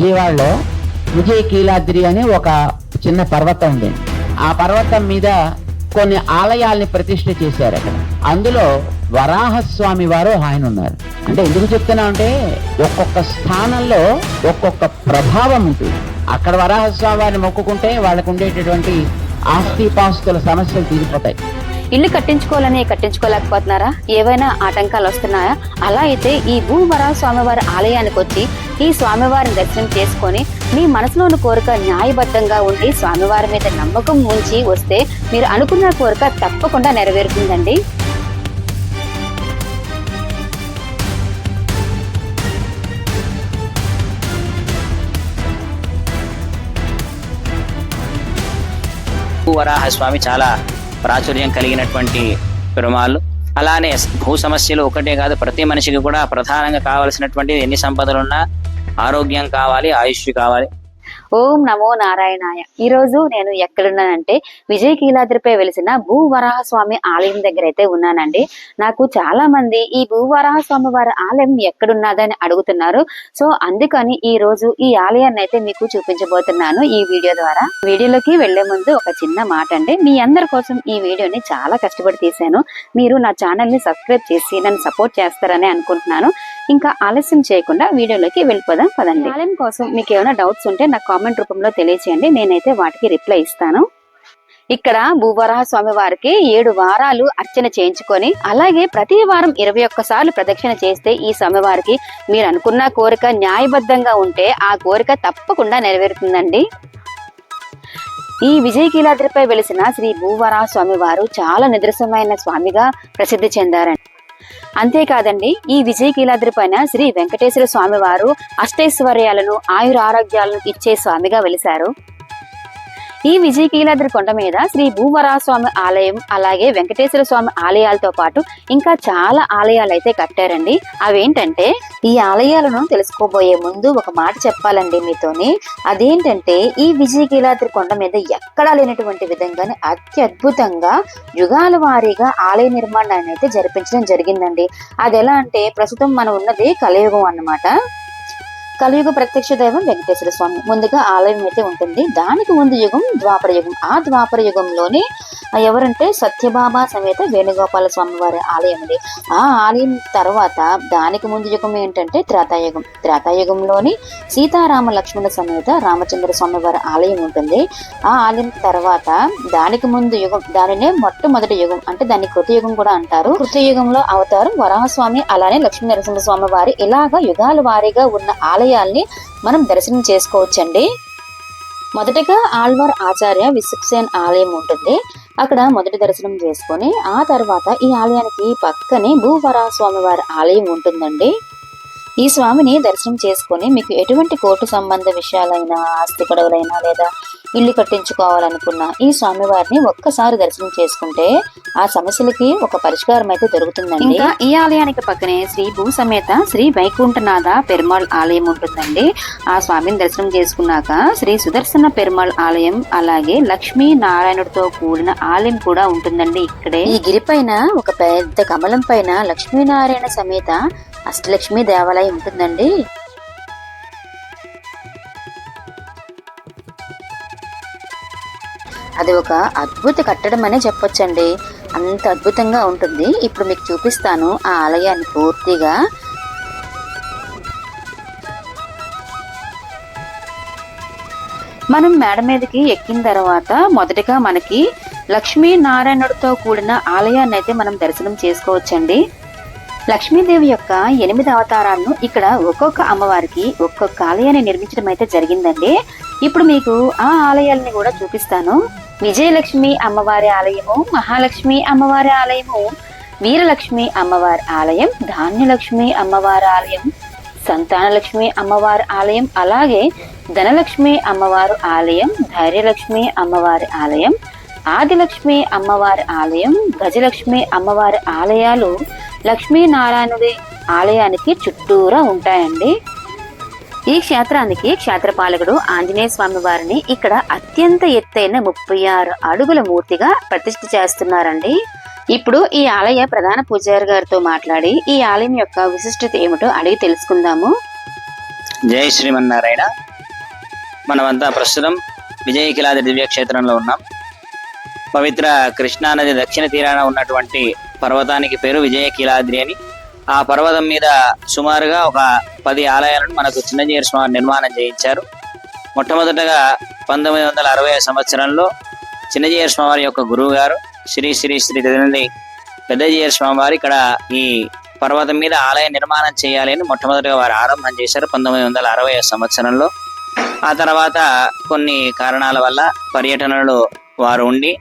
విజయవాడలో విజయ కీలాద్రి అని ఒక చిన్న పర్వతం ఉంది. ఆ పర్వతం మీద కొన్ని ఆలయాల్ని ప్రతిష్ఠ చేశారు అక్కడ. అందులో వరాహస్వామి వారు ఆయన ఉన్నారు. అంటే ఎందుకు చెప్తున్నా అంటే ఒక్కొక్క స్థానంలో ఒక్కొక్క ప్రభావం ఉంటుంది. అక్కడ వరాహస్వామి వారిని మొక్కుకుంటే వాళ్ళకు ఉండేటటువంటి ఆస్తిపాస్తుల సమస్యలు తీరిపోతాయి. ఇల్లు కట్టించుకోవాలని కట్టించుకోలేకపోతున్నారా? ఏవైనా ఆటంకాలు వస్తున్నాయా? అలా అయితే ఈ భూవర స్వామివారి ఆలయానికి వచ్చి ఈ స్వామివారిని దర్శనం చేసుకొని మీ మనసులోని కోరిక న్యాయబద్ధంగా ఉండి స్వామివారి మీద నమ్మకం ఉంచి వస్తే మీరు అనుకున్న కోరిక తప్పకుండా నెరవేరుతుందండి. వరాహ స్వామి చాలా ప్రాచుర్యం కలిగినటువంటి పెరుమాళ్ళు. అలానే భూ సమస్యలు ఒకటే కాదు ప్రతి మనిషికి కూడా ప్రధానంగా కావలసినటువంటి ఎన్ని సంపదలున్నా ఆరోగ్యం కావాలి ఆయుష్ కావాలి. ఓం నమో నారాయణాయ. ఈ రోజు నేను ఎక్కడున్నానంటే విజయ కీలాద్రిపై వెలిసిన భూవరాహస్వామి ఆలయం దగ్గర అయితే ఉన్నానండి. నాకు చాలా మంది ఈ భూవరాహ స్వామి వారి ఆలయం ఎక్కడున్నదని అడుగుతున్నారు. సో అందుకని ఈ రోజు ఈ ఆలయాన్ని అయితే మీకు చూపించబోతున్నాను ఈ వీడియో ద్వారా. వీడియోలోకి వెళ్ళే ముందు ఒక చిన్న మాట అండి. మీ అందరి కోసం ఈ వీడియోని చాలా కష్టపడి తీశాను. మీరు నా ఛానల్ని సబ్స్క్రైబ్ చేసి నన్ను సపోర్ట్ చేస్తారని అనుకుంటున్నాను. ఇంకా ఆలస్యం చేయకుండా వీడియోలోకి వెళ్ళిపోదాం పదండి. ఆలయం కోసం మీకు ఏమైనా డౌట్స్ ఉంటే నాకు కామెంట్ రూపంలో తెలియచేయండి. నేనైతే వాటికి రిప్లై ఇస్తాను. ఇక్కడ భూవరాహ స్వామి వారికి ఏడు వారాలు అర్చన చేయించుకొని అలాగే ప్రతి వారం ఇరవై ఒక్కసార్లు ప్రదక్షిణ చేస్తే ఈ స్వామివారికి మీరు అనుకున్న కోరిక న్యాయబద్ధంగా ఉంటే ఆ కోరిక తప్పకుండా నెరవేరుతుందండి. ఈ విజయకీలాద్రిపై వెలిసిన శ్రీ భూవరాహ స్వామి వారు చాలా నిదర్శనమైన స్వామిగా ప్రసిద్ధి చెందారండి అంతేకాదండి ఈ విజయకీలాద్రి పైన శ్రీ వెంకటేశ్వర స్వామి వారు అష్టైశ్వర్యాలను ఆయుర ఆరోగ్యాలను ఇచ్చే స్వామిగా వెలిశారు. ఈ విజయకీలాద్రి కొండ మీద శ్రీ భూమరాహస్వామి ఆలయం అలాగే వెంకటేశ్వర స్వామి ఆలయాలతో పాటు ఇంకా చాలా ఆలయాలు అయితే కట్టారండి. అవేంటంటే ఈ ఆలయాలను తెలుసుకోబోయే ముందు ఒక మాట చెప్పాలండి మీతోని. అదేంటంటే ఈ విజయకీలాద్రి కొండ మీద ఎక్కడా లేనటువంటి విధంగానే అత్యద్భుతంగా యుగాల వారీగా ఆలయ నిర్మాణాన్ని అయితే జరిపించడం జరిగిందండి. అది ఎలా అంటే ప్రస్తుతం మనం ఉన్నది కలియుగం అన్నమాట. కలియుగ ప్రత్యక్ష దైవం వెంకటేశ్వర స్వామి. ముందుగా ఆలయం అయితే ఉంటుంది. దానికి ముందు యుగం ద్వాపర యుగం. ఆ ద్వాపర యుగంలోనే ఎవరంటే సత్యబాబా సమేత వేణుగోపాల స్వామి వారి ఆలయం ఉంది ఆ ఆలయం తర్వాత దానికి ముందు యుగం ఏంటంటే త్రేతాయుగం. త్రేతాయుగంలోని సీతారామ లక్ష్మణ సమేత రామచంద్ర స్వామి వారి ఆలయం ఉంటుంది. ఆ ఆలయం తర్వాత దానికి ముందు యుగం దానినే మొట్టమొదటి యుగం అంటే దాన్ని కృతయుగం కూడా అంటారు. కృతయుగంలో అవతారం వరాహస్వామి అలానే లక్ష్మీ నరసింహ స్వామి వారి. ఇలాగా యుగాల వారీగా ఉన్న ఆలయం ఆలయాల్ని మనం దర్శనం చేసుకోవచ్చండి. మొదటగా ఆళ్వార్ ఆచార్య విసుక్సేన్ ఆలయం ఉంటుంది. అక్కడ మొదటి దర్శనం చేసుకొని ఆ తర్వాత ఈ ఆలయానికి పక్కనే భూవరా స్వామి వారి ఆలయం ఉంటుందండి. ఈ స్వామిని దర్శనం చేసుకొని మీకు ఎటువంటి కోర్టు సంబంధ విషయాలైనా ఆస్తి గొడవలైనా లేదా ఇల్లు కట్టించుకోవాలనుకున్న ఈ స్వామివారిని ఒక్కసారి దర్శనం చేసుకుంటే ఆ సమస్యలకి ఒక పరిష్కారం అయితే దొరుకుతుందండి. ఇంకా ఈ ఆలయానికి పక్కనే శ్రీ భూ సమేత శ్రీ వైకుంఠనాథ పెరుమాళ్ ఆలయం ఉంటుందండి. ఆ స్వామిని దర్శనం చేసుకున్నాక శ్రీ సుదర్శన పెరుమాళ్ ఆలయం అలాగే లక్ష్మీ నారాయణుడితో కూడిన ఆలయం కూడా ఉంటుందండి ఇక్కడే. ఈ గిరి పైన ఒక పెద్ద కమలం పైన లక్ష్మీనారాయణ సమేత అష్టలక్ష్మి దేవాలయం ఉంటుందండి. అది ఒక అద్భుత కట్టడం అనే చెప్పొచ్చండి. అంత అద్భుతంగా ఉంటుంది. ఇప్పుడు మీకు చూపిస్తాను ఆ ఆలయాన్ని పూర్తిగా. మనం మేడ మీదకి ఎక్కిన తర్వాత మొదటగా మనకి లక్ష్మీ నారాయణుడితో కూడిన ఆలయాన్ని అయితే మనం దర్శనం చేసుకోవచ్చండి. లక్ష్మీదేవి యొక్క ఎనిమిది అవతారాలను ఇక్కడ ఒక్కొక్క అమ్మవారికి ఒక్కొక్క ఆలయాన్ని నిర్మించడం అయితే జరిగిందండి. ఇప్పుడు మీకు ఆ ఆలయాల్ని కూడా చూపిస్తాను. విజయలక్ష్మి అమ్మవారి ఆలయము మహాలక్ష్మి అమ్మవారి ఆలయము వీరలక్ష్మి అమ్మవారి ఆలయం ధాన్యలక్ష్మి అమ్మవారి ఆలయం సంతానలక్ష్మి అమ్మవారి ఆలయం అలాగే ధనలక్ష్మి అమ్మవారు ఆలయం ధైర్యలక్ష్మి అమ్మవారి ఆలయం ఆదిలక్ష్మి అమ్మవారి ఆలయం గజలక్ష్మి అమ్మవారి ఆలయాలు లక్ష్మీనారాయణుడి ఆలయానికి చుట్టూరా ఉంటాయండి. ఈ క్షేత్రానికి క్షేత్రపాలకుడు ఆంజనేయ స్వామి వారిని ఇక్కడ అత్యంత ఎత్తైన ముప్పై ఆరు అడుగుల మూర్తిగా ప్రతిష్ఠ చేస్తున్నారండి. ఇప్పుడు ఈ ఆలయ ప్రధాన పూజారి గారితో మాట్లాడి ఈ ఆలయం యొక్క విశిష్టత ఏమిటో అడిగి తెలుసుకుందాము. జై శ్రీమన్నారాయణ. మనమంతా ప్రస్తుతం విజయకిలాది దివ్యక్షేత్రంలో ఉన్నాం. పవిత్ర కృష్ణానది దక్షిణ తీరాన ఉన్నటువంటి పర్వతానికి పేరు విజయకిలాద్రి అని. ఆ పర్వతం మీద సుమారుగా ఒక పది ఆలయాలను మనకు చిన్నజీయర్ స్వామి నిర్మాణం చేయించారు. మొట్టమొదటగా పంతొమ్మిది వందల అరవై సంవత్సరంలో చిన్నజీయర్ స్వామి యొక్క గురువు గారు శ్రీ శ్రీ శ్రీ తిరునల్లి పెద్దజీయర్ స్వామి వారు ఇక్కడ ఈ పర్వతం మీద ఆలయ నిర్మాణం చేయాలి అని మొట్టమొదటిగా వారు ఆరంభం చేశారు పంతొమ్మిది వందల అరవై సంవత్సరంలో. ఆ తర్వాత కొన్ని కారణాల వల్ల పర్యటనలో వారు ఉండి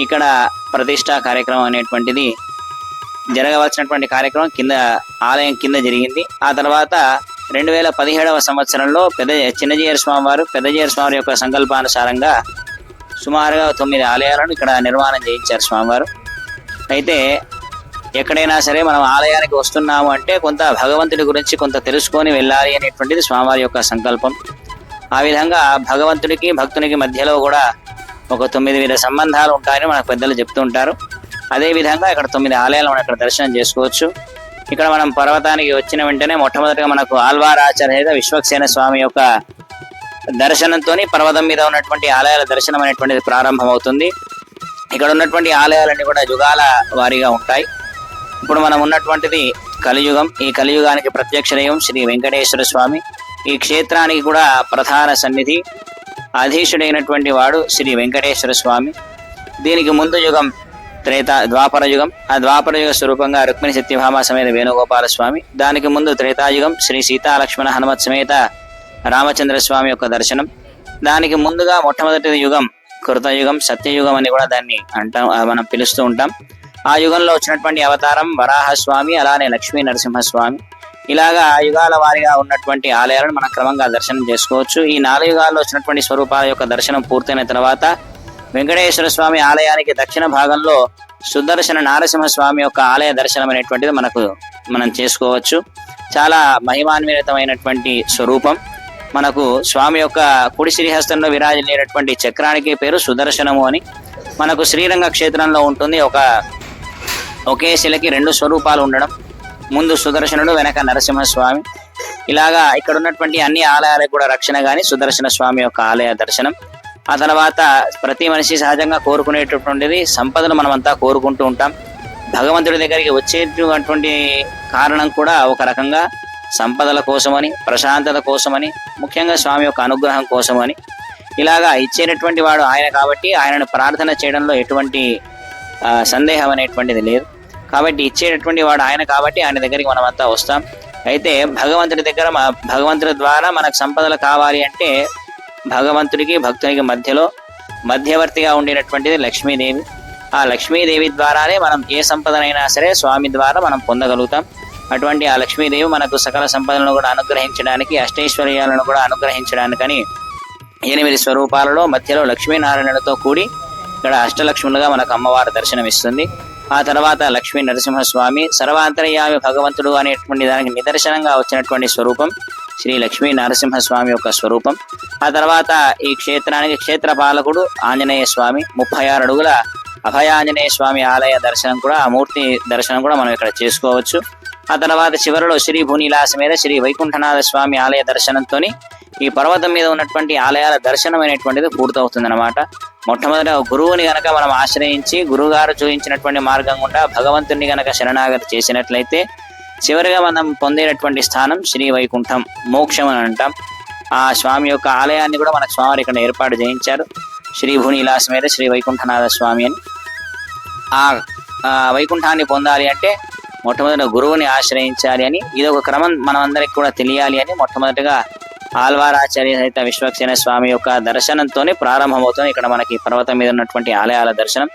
ఇక్కడ ప్రతిష్టా కార్యక్రమం అనేటువంటిది జరగవలసినటువంటి కార్యక్రమం కింద ఆలయం కింద జరిగింది. ఆ తర్వాత రెండు వేల పదిహేడవ సంవత్సరంలో పెద్ద చిన్నజీయర్ స్వామి వారు పెద్దజీయర్ స్వామి యొక్క సంకల్పానుసారంగా సుమారుగా తొమ్మిది ఆలయాలను ఇక్కడ నిర్మాణం చేయించారు స్వామివారు అయితే ఎక్కడైనా సరే మనం ఆలయానికి వస్తున్నాము అంటే కొంత భగవంతుడి గురించి కొంత తెలుసుకొని వెళ్ళాలి అనేటువంటిది స్వామివారి యొక్క సంకల్పం. ఆ విధంగా భగవంతుడికి భక్తునికి మధ్యలో కూడా ఒక తొమ్మిది వేల సంబంధాలు ఉంటాయని మనకు పెద్దలు చెప్తూ ఉంటారు. అదే విధంగా ఇక్కడ తొమ్మిది ఆలయాలు మనం ఇక్కడ దర్శనం చేసుకోవచ్చు. ఇక్కడ మనం పర్వతానికి వచ్చిన వెంటనే మొట్టమొదటిగా మనకు ఆల్వార్ ఆచార్య విశ్వక్సేన స్వామి యొక్క దర్శనంతో పర్వతం మీద ఉన్నటువంటి ఆలయాల దర్శనం అనేటువంటిది ప్రారంభమవుతుంది. ఇక్కడ ఉన్నటువంటి ఆలయాలన్నీ కూడా యుగాల వారీగా ఉంటాయి. ఇప్పుడు మనం ఉన్నటువంటిది కలియుగం. ఈ కలియుగానికి ప్రత్యక్ష దైవం శ్రీ వెంకటేశ్వర స్వామి. ఈ క్షేత్రానికి కూడా ప్రధాన సన్నిధి అధీశుడైనటువంటి వాడు శ్రీ వెంకటేశ్వర స్వామి. దీనికి ముందు యుగం త్రేత ద్వాపర యుగం. ఆ ద్వాపర యుగ స్వరూపంగా రుక్మిణి సత్యభామ సమేత వేణుగోపాల స్వామి దానికి ముందు త్రేతాయుగం శ్రీ సీతాలక్ష్మణ హనుమత్ సమేత రామచంద్ర స్వామి యొక్క దర్శనం. దానికి ముందుగా మొట్టమొదటి యుగం కృతయుగం సత్యయుగం అని కూడా దాన్ని అంటాం మనం పిలుస్తూ ఉంటాం. ఆ యుగంలో వచ్చినటువంటి అవతారం వరాహస్వామి అలానే లక్ష్మీ నరసింహస్వామి. ఇలాగా యుగాల వారిగా ఉన్నటువంటి ఆలయాలను మనం క్రమంగా దర్శనం చేసుకోవచ్చు. ఈ నాలుగు యుగాల్లో వచ్చినటువంటి స్వరూపాల యొక్క దర్శనం పూర్తయిన తర్వాత వెంకటేశ్వర స్వామి ఆలయానికి దక్షిణ భాగంలో సుదర్శన నారసింహ స్వామి యొక్క ఆలయ దర్శనం అనేటువంటిది మనకు మనం చేసుకోవచ్చు. చాలా మహిమాన్వితమైనటువంటి స్వరూపం. మనకు స్వామి యొక్క కుడి శ్రీహస్తంలో విరాజలేనటువంటి చక్రానికి పేరు సుదర్శనము అని. మనకు శ్రీరంగ క్షేత్రంలో ఉంటుంది ఒక ఒకే శిలకి రెండు స్వరూపాలు ఉండడం. ముందు సుదర్శనుడు వెనక నరసింహస్వామి. ఇలాగా ఇక్కడ ఉన్నటువంటి అన్ని ఆలయాలకు కూడా రక్షణ కానీ సుదర్శన స్వామి యొక్క ఆలయ దర్శనం. ఆ తర్వాత ప్రతి మనిషి సహజంగా కోరుకునేటటువంటిది సంపదను మనమంతా కోరుకుంటూ ఉంటాం. భగవంతుడి దగ్గరికి వచ్చేటటువంటి కారణం కూడా ఒక రకంగా సంపదల కోసమని ప్రశాంతత కోసమని ముఖ్యంగా స్వామి యొక్క అనుగ్రహం కోసమని. ఇలాగా ఇచ్చేటటువంటి వాడు ఆయన కాబట్టి ఆయనను ప్రార్థన చేయడంలో ఎటువంటి సందేహం అనేటువంటిది లేదు. కాబట్టి ఇచ్చేటటువంటి వాడు ఆయన కాబట్టి ఆయన దగ్గరికి మనం అంతా వస్తాం. అయితే భగవంతుడి దగ్గర భగవంతుడి ద్వారా మనకు సంపదలు కావాలి అంటే భగవంతుడికి భక్తునికి మధ్యలో మధ్యవర్తిగా ఉండేటటువంటిది లక్ష్మీదేవి. ఆ లక్ష్మీదేవి ద్వారానే మనం ఏ సంపదనైనా సరే స్వామి ద్వారా మనం పొందగలుగుతాం. అటువంటి ఆ లక్ష్మీదేవి మనకు సకల సంపదలను కూడా అనుగ్రహించడానికి అష్టైశ్వర్యాలను కూడా అనుగ్రహించడానికని ఎనిమిది స్వరూపాలలో మధ్యలో లక్ష్మీనారాయణులతో కూడి ఇక్కడ అష్టలక్ష్ములుగా మనకు అమ్మవారు దర్శనమిస్తుంది. ఆ తర్వాత లక్ష్మీ నరసింహస్వామి సర్వాంతర్యామి భగవంతుడు అనేటువంటి దానికి నిదర్శనంగా వచ్చినటువంటి స్వరూపం. శ్రీ లక్ష్మీ నరసింహస్వామి యొక్క స్వరూపం. ఆ తర్వాత ఈ క్షేత్రానికి క్షేత్ర పాలకుడు ఆంజనేయ స్వామి ముప్పై ఆరు అడుగుల అభయాంజనేయ స్వామి ఆలయ దర్శనం కూడా ఆ మూర్తి దర్శనం కూడా మనం ఇక్కడ చేసుకోవచ్చు. ఆ తర్వాత చివరిలో శ్రీ భూనిలాస మీద శ్రీ వైకుంఠనాథ స్వామి ఆలయ దర్శనంతో ఈ పర్వతం మీద ఉన్నటువంటి ఆలయాల దర్శనం అనేటువంటిది పూర్తవుతుంది అనమాట మొట్టమొదట గురువుని గనక మనం ఆశ్రయించి గురుగారు చూపించినటువంటి మార్గం గుండా భగవంతుని గనక శరణాగతి చేసినట్లయితే చివరిగా మనం పొందేటటువంటి స్థానం శ్రీ వైకుంఠం మోక్షం అని అంటాం. ఆ స్వామి యొక్క ఆలయాన్ని కూడా మనకు స్వామి ఇక్కడ ఏర్పాటు చేయించారు. శ్రీ భూనిలాస మీద శ్రీ వైకుంఠనాథ స్వామి అని. ఆ వైకుంఠాన్ని పొందాలి అంటే మొట్టమొదట గురువుని ఆశ్రయించాలి అని ఇది ఒక క్రమం మనమందరికి కూడా తెలియాలి అని మొట్టమొదటిగా ఆల్వారాచార్య సహిత విశ్వక్సేన స్వామి యొక్క దర్శనంతోనే ప్రారంభమవుతుంది. ఇక్కడ మనకి పర్వతం మీద ఉన్నటువంటి ఆలయాల దర్శనం.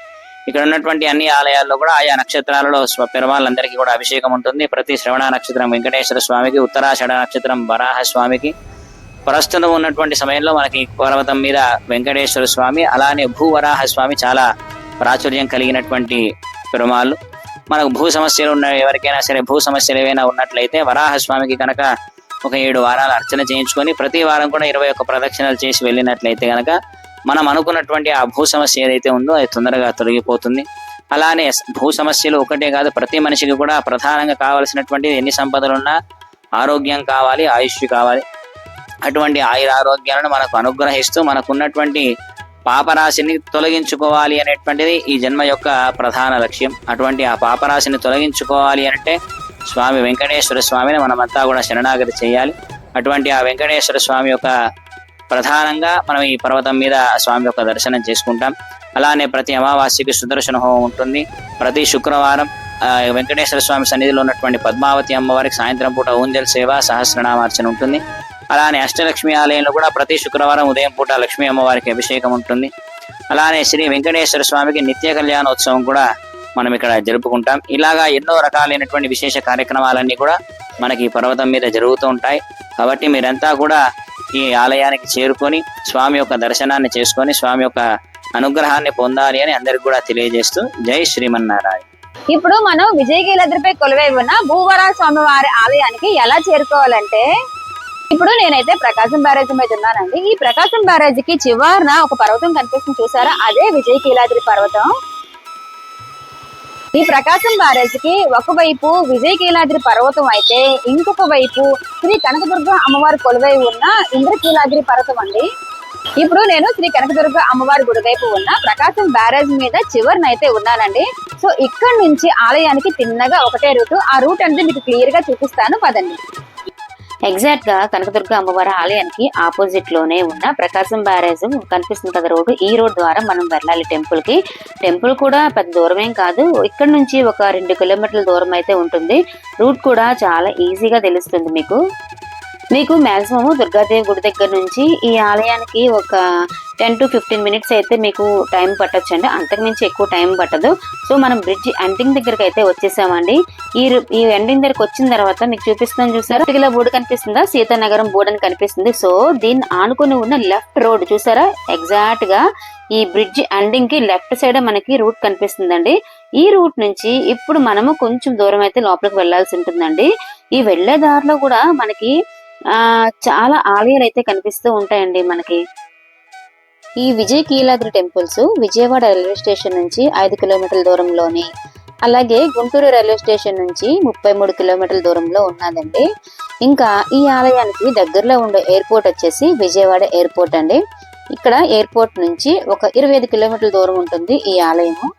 ఇక్కడ ఉన్నటువంటి అన్ని ఆలయాల్లో కూడా ఆయా నక్షత్రాలలో పెరుమాళ్ళందరికీ కూడా అభిషేకం ఉంటుంది. ప్రతి శ్రవణ నక్షత్రం వెంకటేశ్వర స్వామికి ఉత్తరాషణ నక్షత్రం వరాహ స్వామికి. ప్రస్తుతం ఉన్నటువంటి సమయంలో మనకి పర్వతం మీద వెంకటేశ్వర స్వామి అలానే భూవరాహ స్వామి చాలా ప్రాచుర్యం కలిగినటువంటి పెరుమాళ్ళు. మనకు భూ సమస్యలు ఉన్న ఎవరికైనా సరే భూ సమస్యలు ఏవైనా ఉన్నట్లయితే వరాహ స్వామికి కనుక ఒక ఏడు వారాలు అర్చన చేయించుకొని ప్రతి వారం కూడా ఇరవై ఒక్క ప్రదక్షిణలు చేసి వెళ్ళినట్లయితే కనుక మనం అనుకున్నటువంటి ఆ భూ సమస్య ఏదైతే ఉందో అది తొందరగా తొలగిపోతుంది. అలానే భూ సమస్యలు ఒకటే కాదు ప్రతి మనిషికి కూడా ప్రధానంగా కావాల్సినటువంటి ఎన్ని సంపదలు ఉన్నా ఆరోగ్యం కావాలి ఆయుష్ కావాలి. అటువంటి ఆయురారోగ్యాలను మనకు అనుగ్రహిస్తూ మనకున్నటువంటి పాపరాశిని తొలగించుకోవాలి అనేటువంటిది ఈ జన్మ యొక్క ప్రధాన లక్ష్యం. అటువంటి ఆ పాపరాశిని తొలగించుకోవాలి అంటే స్వామి వెంకటేశ్వర స్వామిని మనమంతా కూడా శరణాగతి చేయాలి. అటువంటి ఆ వెంకటేశ్వర స్వామి యొక్క ప్రధానంగా మనం ఈ పర్వతం మీద స్వామి యొక్క దర్శనం చేసుకుంటాం. అలానే ప్రతి అమావాస్యకి సుదర్శన హోమం ఉంటుంది. ప్రతి శుక్రవారం వెంకటేశ్వర స్వామి సన్నిధిలో ఉన్నటువంటి పద్మావతి అమ్మవారికి సాయంత్రం పూట ఊంజల్ సేవ సహస్రనామార్చన ఉంటుంది. అలానే అష్టలక్ష్మి ఆలయంలో కూడా ప్రతి శుక్రవారం ఉదయం పూట లక్ష్మీ అమ్మవారికి అభిషేకం ఉంటుంది. అలానే శ్రీ వెంకటేశ్వర స్వామికి నిత్య కళ్యాణోత్సవం కూడా మనం ఇక్కడ జరుపుకుంటాం. ఇలాగా ఎన్నో రకాలైనటువంటి విశేష కార్యక్రమాలన్నీ కూడా మనకి ఈ పర్వతం మీద జరుగుతూ ఉంటాయి. కాబట్టి మీరంతా కూడా ఈ ఆలయానికి చేరుకొని స్వామి యొక్క దర్శనాన్ని చేసుకొని స్వామి యొక్క అనుగ్రహాన్ని పొందాలి అని అందరికి కూడా తెలియజేస్తూ జై శ్రీమన్నారాయణ. ఇప్పుడు మనం విజయగీలాద్రిపై కొలువై ఉన్న భూవరా స్వామి వారి ఆలయానికి ఎలా చేరుకోవాలంటే ఇప్పుడు నేనైతే ప్రకాశం బ్యారేజ్ మీద ఉన్నానండి. ఈ ప్రకాశం బ్యారేజ్కి చివరన ఒక పర్వతం కనిపిస్తుంది చూసారా? అదే విజయకీలాద్రి పర్వతం. ఈ ప్రకాశం బ్యారేజ్కి ఒకవైపు విజయకీలాద్రి పర్వతం అయితే ఇంకొక వైపు శ్రీ కనకదుర్గ అమ్మవారి కొలువై ఉన్న ఇంద్రకీలాద్రి పర్వతం అండి. ఇప్పుడు నేను శ్రీ కనకదుర్గ అమ్మవారి గుడి వైపు ఉన్న ప్రకాశం బ్యారేజ్ మీద చివరినైతే ఉన్నానండి. సో ఇక్కడ నుంచి ఆలయానికి తిన్నగా ఒకటే రూట్. ఆ రూట్ అనేది మీకు క్లియర్గా చూపిస్తాను. పదండి. ఎగ్జాక్ట్గా కనకదుర్గ అమ్మవారి ఆలయానికి ఆపోజిట్లోనే ఉన్న ప్రకాశం బ్యారేజ్ కనిపిస్తుంది కదా రోడ్డు. ఈ రోడ్ ద్వారా మనం వెళ్ళాలి టెంపుల్కి టెంపుల్ కూడా పెద్ద దూరమేం కాదు. ఇక్కడ నుంచి ఒక రెండు కిలోమీటర్ల దూరం అయితే ఉంటుంది. రూట్ కూడా చాలా ఈజీగా తెలుస్తుంది మీకు. మీకు మాక్సిమం దుర్గాదేవి గుడి దగ్గర నుంచి ఈ ఆలయానికి ఒక టెన్ టు ఫిఫ్టీన్ మినిట్స్ అయితే మీకు టైం పట్టొచ్చు అండి అంతకుమించి ఎక్కువ టైం పట్టదు. సో మనం బ్రిడ్జ్ ఎండింగ్ దగ్గరికి అయితే వచ్చేసామండి. ఈ ఈ ఎండింగ్ దగ్గరికి వచ్చిన తర్వాత మీకు చూపిస్తాను చూసారా? ఇటుకల బోర్డు కనిపిస్తుందా? సీతానగరం బోర్డు అని కనిపిస్తుంది. సో దీన్ని ఆనుకుని ఉన్న లెఫ్ట్ రోడ్ చూసారా? ఎగ్జాక్ట్గా ఈ బ్రిడ్జ్ ఎండింగ్కి లెఫ్ట్ సైడ్ మనకి రూట్ కనిపిస్తుందండి. ఈ రూట్ నుంచి ఇప్పుడు మనము కొంచెం దూరం అయితే లోపలికి వెళ్ళాల్సి ఉంటుందండి. ఈ వెళ్ళే దారిలో కూడా మనకి చాలా ఆలయాలు అయితే కనిపిస్తూ ఉంటాయండి మనకి. ఈ Vijay Keeladri temples Vijayawada railway station నుంచి ఐదు కిలోమీటర్ల దూరంలోని అలాగే గుంటూరు రైల్వే స్టేషన్ నుంచి ముప్పై మూడు కిలోమీటర్ల దూరంలో ఉన్నదండి. ఇంకా ఈ ఆలయానికి దగ్గరలో ఉండే ఎయిర్పోర్ట్ వచ్చేసి విజయవాడ ఎయిర్పోర్ట్ అండి. ఇక్కడ ఎయిర్పోర్ట్ నుంచి ఒక ఇరవై ఐదు కిలోమీటర్ల దూరం ఉంటుంది ఈ ఆలయము.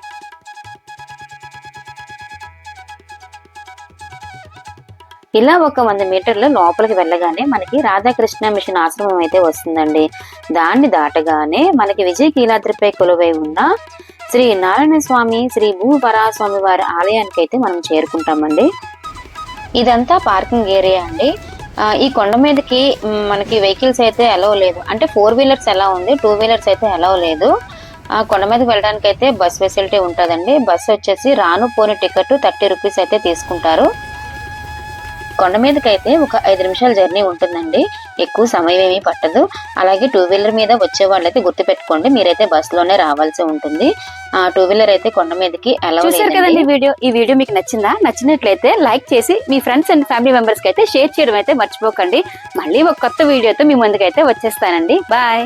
ఇలా ఒక వంద మీటర్ల లోపలికి వెళ్ళగానే మనకి రాధాకృష్ణ మిషన్ ఆశ్రమం అయితే వస్తుందండి. దాన్ని దాటగానే మనకి విజయ కీలాద్రిపై కొలువై ఉన్న శ్రీ నారాయణ స్వామి శ్రీ భూ స్వామి వారి ఆలయానికి అయితే మనం చేరుకుంటామండి. ఇదంతా పార్కింగ్ ఏరియా అండి. ఈ కొండ మీదకి మనకి వెహికల్స్ అయితే అలో లేదు. అంటే ఫోర్ వీలర్స్ ఎలా ఉంది టూ వీలర్స్ అయితే అలౌ లేదు. ఆ కొండ మీదకి వెళ్ళడానికి అయితే బస్ ఫెసిలిటీ ఉంటుందండి. బస్ వచ్చేసి రాను పోని టికెట్ థర్టీ రూపీస్ అయితే తీసుకుంటారు. కొండ మీదకి అయితే ఒక ఐదు నిమిషాల జర్నీ ఉంటుందండి. ఎక్కువ సమయం ఏమీ పట్టదు. అలాగే టూ వీలర్ మీద వచ్చే వాళ్ళైతే గుర్తు పెట్టుకోండి మీరైతే బస్లోనే రావాల్సి ఉంటుంది. ఆ టూ వీలర్ అయితే కొండ మీదకి అలౌ చూసారు కదండి వీడియో? ఈ వీడియో మీకు నచ్చిందా? నచ్చినట్లయితే లైక్ చేసి మీ ఫ్రెండ్స్ అండ్ ఫ్యామిలీ మెంబర్స్కి అయితే షేర్ చేయడం అయితే మర్చిపోకండి. మళ్ళీ ఒక కొత్త వీడియోతో మీ ముందుకైతే వచ్చేస్తానండి. బాయ్